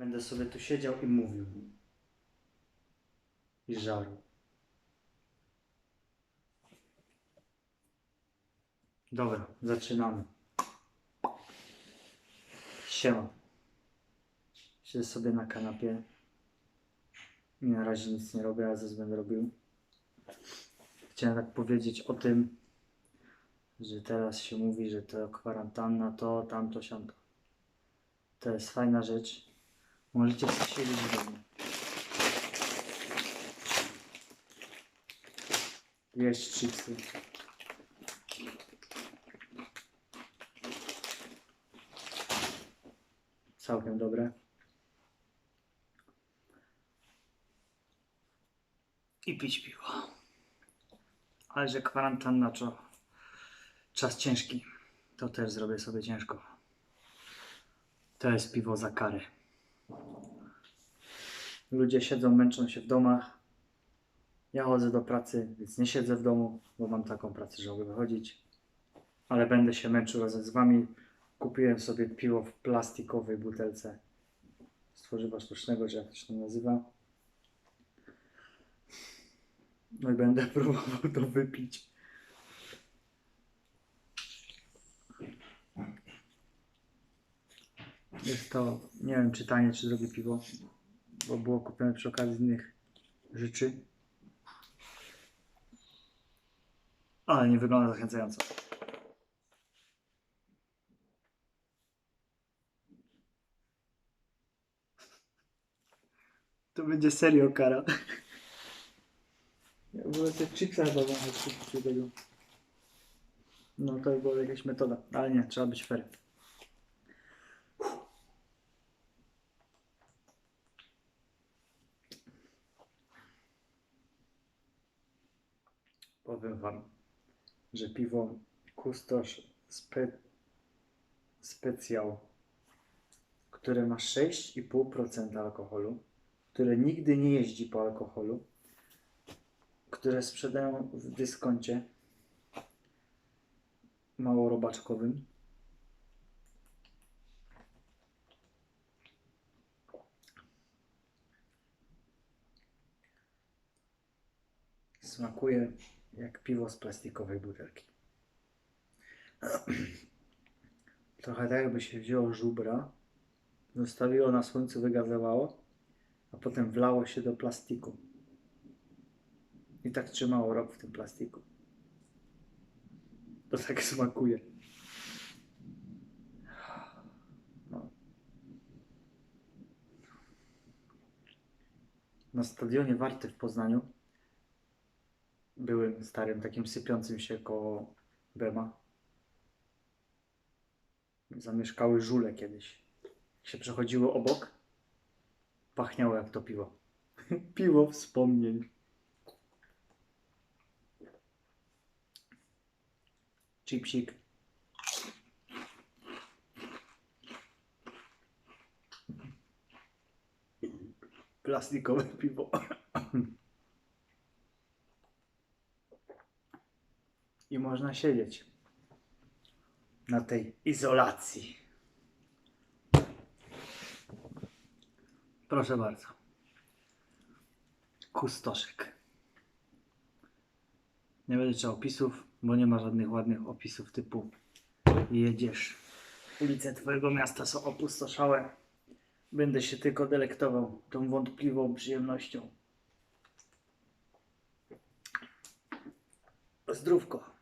Będę sobie tu siedział i mówił. I żarł. Dobra, zaczynamy. Siema. Siedzę sobie na kanapie. I na razie nic nie robię, a zaraz będę robił. Chciałem tak powiedzieć o tym, że teraz się mówi, że to kwarantanna, to, tamto, siamto. To jest fajna rzecz. Możecie siedzieć w domu. Jeść chipsy. Całkiem dobre. I pić piwo. Ale że kwarantanna to czas ciężki, to też zrobię sobie ciężko. To jest piwo za karę. Ludzie siedzą, męczą się w domach. Ja chodzę do pracy, więc nie siedzę w domu, bo mam taką pracę, że mogę wychodzić. Ale będę się męczył razem z wami. Kupiłem sobie piwo w plastikowej butelce z tworzywa sztucznego, czy jak to się tam nazywa. No i będę próbował to wypić. Jest to, nie wiem, czy tanie, czy drogie piwo, bo było kupione przy okazji innych rzeczy. Ale nie wygląda zachęcająco. To będzie serio kara. Ja w ogóle te chipsa chyba mam tego. No to by była jakaś metoda, ale nie, trzeba być fair. Powiem wam, że piwo Kustosz spe, Specjal, które ma 6,5% alkoholu, które nigdy nie jeździ po alkoholu, które sprzedają w dyskoncie mało robaczkowym. Smakuje jak piwo z plastikowej butelki. Trochę tak jakby się wzięło żubra, zostawiło na słońcu, wygazowało, a potem wlało się do plastiku. I tak trzymało rok w tym plastiku. To tak smakuje. No. Na stadionie Warty w Poznaniu byłym starym, takim sypiącym się koło Bema. Zamieszkały żule kiedyś. Jak się przechodziło obok, pachniało jak to piwo. piwo wspomnień. Chipsik. Plastikowe piwo. I można siedzieć na tej izolacji. Proszę bardzo. Kustoszek. Nie będę czytał opisów, bo nie ma żadnych ładnych opisów typu jedziesz. Ulice twojego miasta są opustoszałe. Będę się tylko delektował tą wątpliwą przyjemnością. Zdrówko.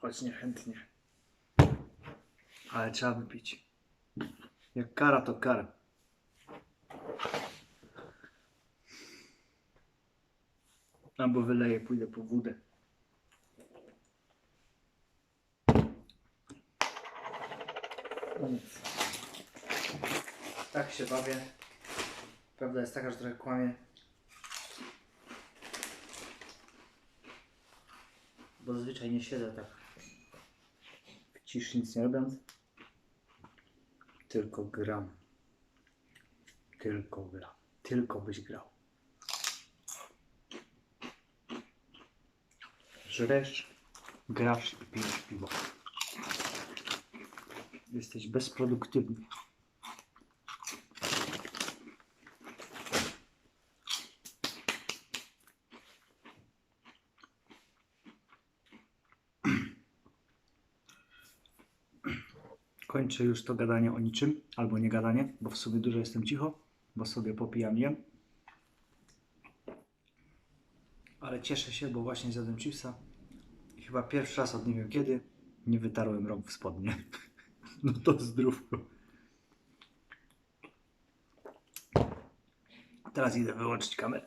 Choć niechętnie. Ale trzeba wypić. Jak kara, to kara. Albo wyleję, pójdę po wódę. Tak się bawię. Prawda jest taka, że trochę kłamie. Bo zazwyczaj nie siedzę tak w ciszy, nic nie robiąc. Tylko gram. Tylko gram. Tylko byś grał. Żresz, grasz i pijesz piwo. Jesteś bezproduktywny. Kończę już to gadanie o niczym, albo nie gadanie, bo w sumie dużo jestem cicho, bo sobie popijam jem. Ale cieszę się, bo właśnie zjadłem chipsa chyba pierwszy raz od nie wiem kiedy nie wytarłem rąk w spodnie. No to zdrówko. Teraz idę wyłączyć kamerę.